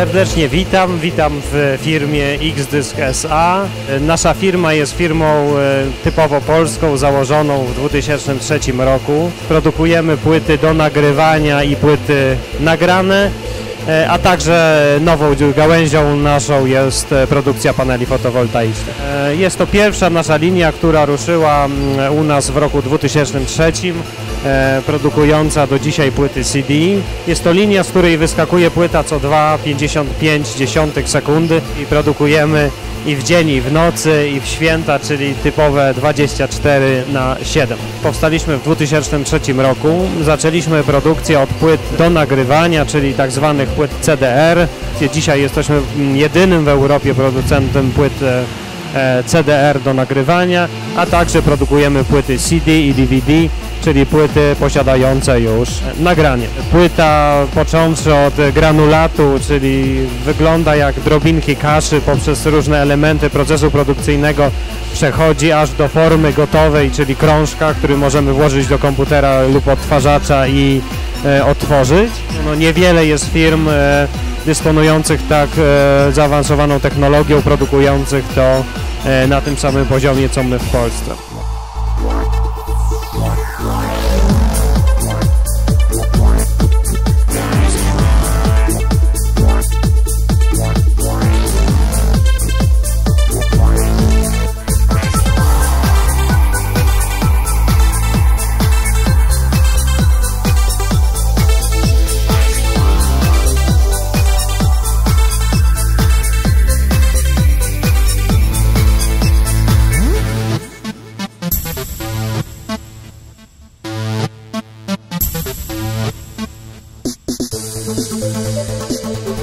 Serdecznie witam, witam w firmie Xdysk SA. Nasza firma jest firmą e, typowo polską, założoną w 2003 roku. Produkujemy płyty do nagrywania i płyty nagrane, a także nową gałęzią naszą jest e, produkcja paneli fotowoltaicznych. E, Jest to pierwsza nasza linia, która ruszyła u nas w roku 2003, e, produkująca do dzisiaj płyty CD. Jest to linia, z której wyskakuje płyta co 2,55 sekundy i produkujemy i w dzień, i w nocy, i w święta, czyli typowe 24 na 7. Powstaliśmy w 2003 roku. Zaczęliśmy produkcję od płyt do nagrywania, czyli tak zwanych płyt CDR. Dzisiaj jesteśmy jedynym w Europie producentem płyt e, e, CDR do nagrywania, a także produkujemy płyty CD i DVD, czyli płyty posiadające już nagranie. Płyta począwszy od granulatu, czyli wygląda jak drobinki kaszy poprzez różne elementy procesu produkcyjnego przechodzi aż do formy gotowej, czyli krążka, który możemy włożyć do komputera lub odtwarzacza i e, otworzyć. No, niewiele jest firm e, dysponujących tak e, zaawansowaną technologią, produkujących to e, na tym samym poziomie, co my w Polsce. Música